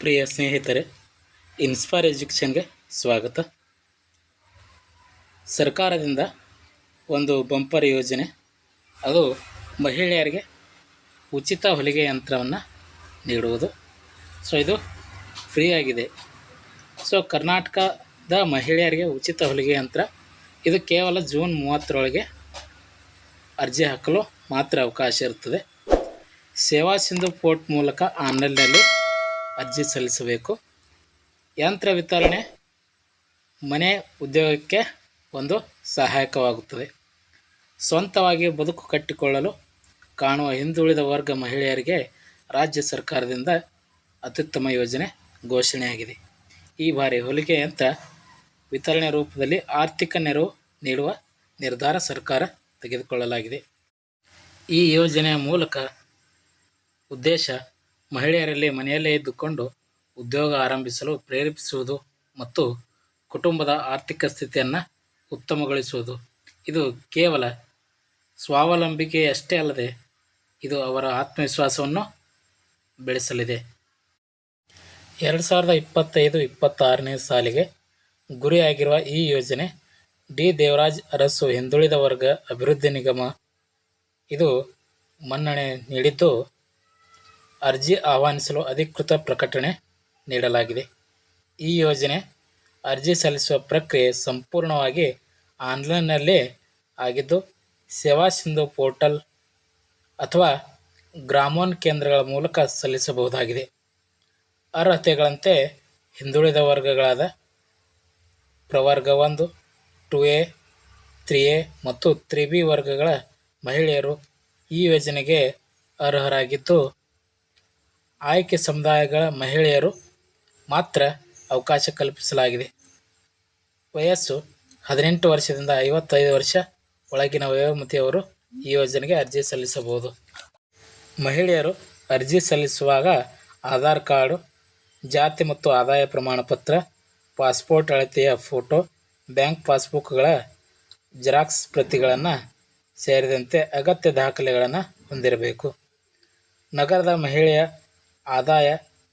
ಪ್ರಿಯ ಸ್ನೇಹಿತರೆ ಇನ್ಸ್ಪೈರ್ ಎಜುಕೇಷನ್ಗೆ ಸ್ವಾಗತ. ಸರ್ಕಾರದಿಂದ ಒಂದು ಬಂಪರ್ ಯೋಜನೆ, ಅದು ಮಹಿಳೆಯರಿಗೆ ಉಚಿತ ಹೊಲಿಗೆ ಯಂತ್ರವನ್ನು ನೀಡುವುದು. ಸೊ ಇದು ಫ್ರೀಯಾಗಿದೆ ಸೊ ಕರ್ನಾಟಕದ ಮಹಿಳೆಯರಿಗೆ ಉಚಿತ ಹೊಲಿಗೆ ಯಂತ್ರ, ಇದು ಕೇವಲ ಜೂನ್ ಮೂವತ್ತರೊಳಗೆ ಅರ್ಜಿ ಹಾಕಲು ಮಾತ್ರ ಅವಕಾಶ ಇರುತ್ತದೆ. ಸೇವಾ ಸಿಂಧು ಪೋರ್ಟ್ ಮೂಲಕ ಆನ್ಲೈನ್ನಲ್ಲಿ ಅರ್ಜಿ ಸಲ್ಲಿಸಬೇಕು. ಯಂತ್ರ ವಿತರಣೆ ಮನೆ ಉದ್ಯೋಗಕ್ಕೆ ಒಂದು ಸಹಾಯಕವಾಗುತ್ತದೆ. ಸ್ವಂತವಾಗಿ ಬದುಕು ಕಟ್ಟಿಕೊಳ್ಳಲು ಕಾಣುವ ಹಿಂದುಳಿದ ವರ್ಗ ಮಹಿಳೆಯರಿಗೆ ರಾಜ್ಯ ಸರ್ಕಾರದಿಂದ ಅತ್ಯುತ್ತಮ ಯೋಜನೆ ಘೋಷಣೆಯಾಗಿದೆ. ಈ ಬಾರಿ ಹೊಲಿಗೆ ಯಂತ್ರ ವಿತರಣೆ ರೂಪದಲ್ಲಿ ಆರ್ಥಿಕ ನೆರವು ನೀಡುವ ನಿರ್ಧಾರ ಸರ್ಕಾರ ತೆಗೆದುಕೊಳ್ಳಲಾಗಿದೆ. ಈ ಯೋಜನೆಯ ಮೂಲಕ ಉದ್ದೇಶ ಮಹಿಳೆಯರಲ್ಲಿ ಮನೆಯಲ್ಲೇ ಇದ್ದುಕೊಂಡು ಉದ್ಯೋಗ ಆರಂಭಿಸಲು ಪ್ರೇರೇಪಿಸುವುದು ಮತ್ತು ಕುಟುಂಬದ ಆರ್ಥಿಕ ಸ್ಥಿತಿಯನ್ನು ಉತ್ತಮಗೊಳಿಸುವುದು. ಇದು ಕೇವಲ ಸ್ವಾವಲಂಬಿಕೆಯಷ್ಟೇ ಅಲ್ಲದೆ ಇದು ಅವರ ಆತ್ಮವಿಶ್ವಾಸವನ್ನು ಬೆಳೆಸಲಿದೆ. ಎರಡು ಸಾವಿರದ ಇಪ್ಪತ್ತೈದು ಇಪ್ಪತ್ತಾರನೇ ಸಾಲಿಗೆ ಗುರಿಯಾಗಿರುವ ಈ ಯೋಜನೆ ಡಿ ದೇವರಾಜ್ ಅರಸು ಹಿಂದುಳಿದ ವರ್ಗ ಅಭಿವೃದ್ಧಿ ನಿಗಮ ಇದು ಮನ್ನಣೆ ನೀಡಿದ್ದು ಅರ್ಜಿ ಆಹ್ವಾನಿಸಲು ಅಧಿಕೃತ ಪ್ರಕಟಣೆ ನೀಡಲಾಗಿದೆ. ಈ ಯೋಜನೆ ಅರ್ಜಿ ಸಲ್ಲಿಸುವ ಪ್ರಕ್ರಿಯೆ ಸಂಪೂರ್ಣವಾಗಿ ಆನ್ಲೈನ್ನಲ್ಲೇ ಆಗಿದ್ದು, ಸೇವಾ ಸಿಂಧು ಪೋರ್ಟಲ್ ಅಥವಾ ಗ್ರಾಮೋನ್ ಕೇಂದ್ರಗಳ ಮೂಲಕ ಸಲ್ಲಿಸಬಹುದಾಗಿದೆ. ಅರ್ಹತೆಗಳಂತೆ ಹಿಂದುಳಿದ ವರ್ಗಗಳಾದ ಪ್ರವರ್ಗ ಒಂದು, ಟು ಎ, ತ್ರೀ ಎ ಮತ್ತು ತ್ರಿ ಬಿ ವರ್ಗಗಳ ಮಹಿಳೆಯರು ಈ ಯೋಜನೆಗೆ ಅರ್ಹರಾಗಿದ್ದು ಆಯ್ಕೆ ಸಮುದಾಯಗಳ ಮಹಿಳೆಯರು ಮಾತ್ರ ಅವಕಾಶ ಕಲ್ಪಿಸಲಾಗಿದೆ. ವಯಸ್ಸು ಹದಿನೆಂಟು ವರ್ಷದಿಂದ ಐವತ್ತೈದು ವರ್ಷ ಒಳಗಿನ ವಯೋಮತಿಯವರು ಈ ಯೋಜನೆಗೆ ಅರ್ಜಿ ಸಲ್ಲಿಸಬಹುದು. ಮಹಿಳೆಯರು ಅರ್ಜಿ ಸಲ್ಲಿಸುವಾಗ ಆಧಾರ್ ಕಾರ್ಡು, ಜಾತಿ ಮತ್ತು ಆದಾಯ ಪ್ರಮಾಣ ಪತ್ರ ಪಾಸ್ಪೋರ್ಟ್ ಅಳತೆಯ ಫೋಟೋ, ಬ್ಯಾಂಕ್ ಪಾಸ್ಬುಕ್ಗಳ ಜೆರಾಕ್ಸ್ ಪ್ರತಿಗಳನ್ನು ಸೇರಿದಂತೆ ಅಗತ್ಯ ದಾಖಲೆಗಳನ್ನು ಹೊಂದಿರಬೇಕು. ನಗರದ ಮಹಿಳೆಯ ಆದಾಯ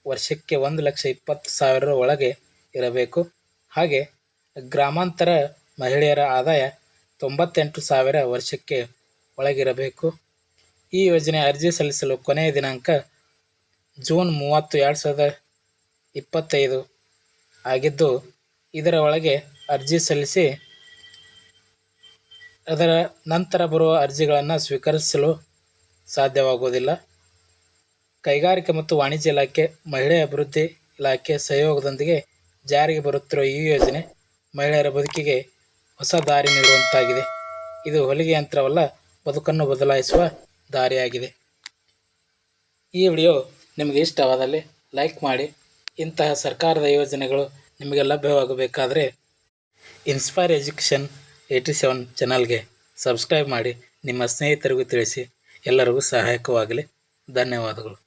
ವರ್ಷಕ್ಕೆ ಒಂದು ಲಕ್ಷ ಇಪ್ಪತ್ತು ಸಾವಿರ ಒಳಗೆ ಇರಬೇಕು. ಹಾಗೆ ಗ್ರಾಮಾಂತರ ಮಹಿಳೆಯರ ಆದಾಯ ತೊಂಬತ್ತೆಂಟು ಸಾವಿರ ವರ್ಷಕ್ಕೆ ಒಳಗಿರಬೇಕು. ಈ ಯೋಜನೆ ಅರ್ಜಿ ಸಲ್ಲಿಸಲು ಕೊನೆಯ ದಿನಾಂಕ ಜೂನ್ ಮೂವತ್ತು ಎರಡು ಸಾವಿರದ ಇಪ್ಪತ್ತೈದು ಆಗಿದ್ದು, ಇದರ ಒಳಗೆ ಅರ್ಜಿ ಸಲ್ಲಿಸಿ ಅದರ ನಂತರ ಬರುವ ಅರ್ಜಿಗಳನ್ನು ಸ್ವೀಕರಿಸಲು ಸಾಧ್ಯವಾಗುವುದಿಲ್ಲ. ಕೈಗಾರಿಕೆ ಮತ್ತು ವಾಣಿಜ್ಯ ಇಲಾಖೆ, ಮಹಿಳೆ ಅಭಿವೃದ್ಧಿ ಇಲಾಖೆ ಸಹಯೋಗದೊಂದಿಗೆ ಜಾರಿಗೆ ಬರುತ್ತಿರುವ ಈ ಯೋಜನೆ ಮಹಿಳೆಯರ ಬದುಕಿಗೆ ಹೊಸ ದಾರಿ ನೀಡುವಂತಾಗಿದೆ. ಇದು ಹೊಲಿಗೆ ಯಂತ್ರವಲ್ಲ, ಬದುಕನ್ನು ಬದಲಾಯಿಸುವ ದಾರಿಯಾಗಿದೆ. ಈ ವಿಡಿಯೋ ನಿಮಗೆ ಇಷ್ಟವಾದಲ್ಲಿ ಲೈಕ್ ಮಾಡಿ. ಇಂತಹ ಸರ್ಕಾರದ ಯೋಜನೆಗಳು ನಿಮಗೆ ಲಭ್ಯವಾಗಬೇಕಾದರೆ ಇನ್ಸ್ಪೈರ್ ಎಜುಕೇಷನ್ ಏಯ್ಟಿ ಸೆವೆನ್ ಚಾನಲ್ಗೆ ಸಬ್ಸ್ಕ್ರೈಬ್ ಮಾಡಿ. ನಿಮ್ಮ ಸ್ನೇಹಿತರಿಗೂ ತಿಳಿಸಿ. ಎಲ್ಲರಿಗೂ ಸಹಾಯಕವಾಗಲಿ. ಧನ್ಯವಾದಗಳು.